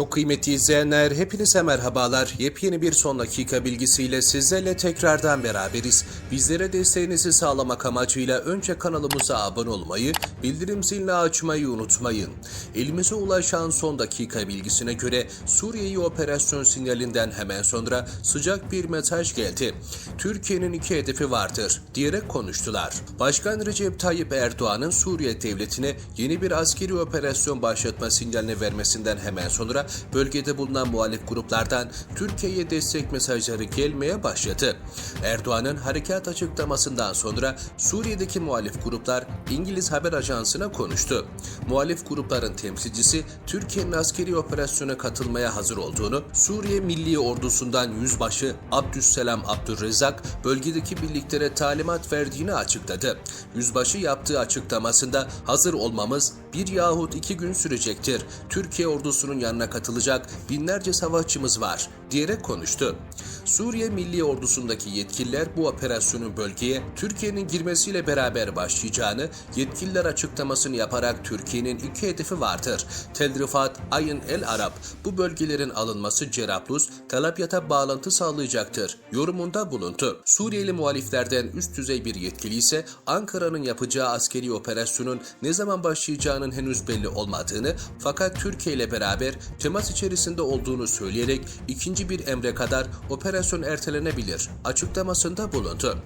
Çok kıymetli izleyenler, hepinize merhabalar. Yepyeni bir son dakika bilgisiyle sizlerle tekrardan beraberiz. Bizlere desteğinizi sağlamak amacıyla önce kanalımıza abone olmayı, bildirim zilini açmayı unutmayın. Elimize ulaşan son dakika bilgisine göre Suriye'yi operasyon sinyalinden hemen sonra sıcak bir mesaj geldi. Türkiye'nin iki hedefi vardır diyerek konuştular. Başkan Recep Tayyip Erdoğan'ın Suriye devletine yeni bir askeri operasyon başlatma sinyalini vermesinden hemen sonra bölgede bulunan muhalif gruplardan Türkiye'ye destek mesajları gelmeye başladı. Erdoğan'ın harekat açıklamasından sonra Suriye'deki muhalif gruplar İngiliz haber ajansına konuştu. Muhalif grupların temsilcisi Türkiye'nin askeri operasyona katılmaya hazır olduğunu, Suriye Milli Ordusu'ndan Yüzbaşı Abdüsselam Abdurrezzak bölgedeki birliklere talimat verdiğini açıkladı. Yüzbaşı yaptığı açıklamasında hazır olmamız bir yahut iki gün sürecektir. Türkiye ordusunun yanına katılacak binlerce savaşçımız var diyerek konuştu. Suriye Milli Ordusu'ndaki yetkililer bu operasyonun bölgeye Türkiye'nin girmesiyle beraber başlayacağını yetkililer açıklamasını yaparak Türkiye'nin iki hedefi vardır. Tel Rifat, Ayn El Arab bu bölgelerin alınması Cerablus, Talabyat'a bağlantı sağlayacaktır. Yorumunda bulundu. Suriyeli muhaliflerden üst düzey bir yetkili ise Ankara'nın yapacağı askeri operasyonun ne zaman başlayacağının henüz belli olmadığını fakat Türkiye ile beraber temas içerisinde olduğunu söyleyerek ikinci bir emre kadar operasyon ertelenebilir açıklamasında bulundu.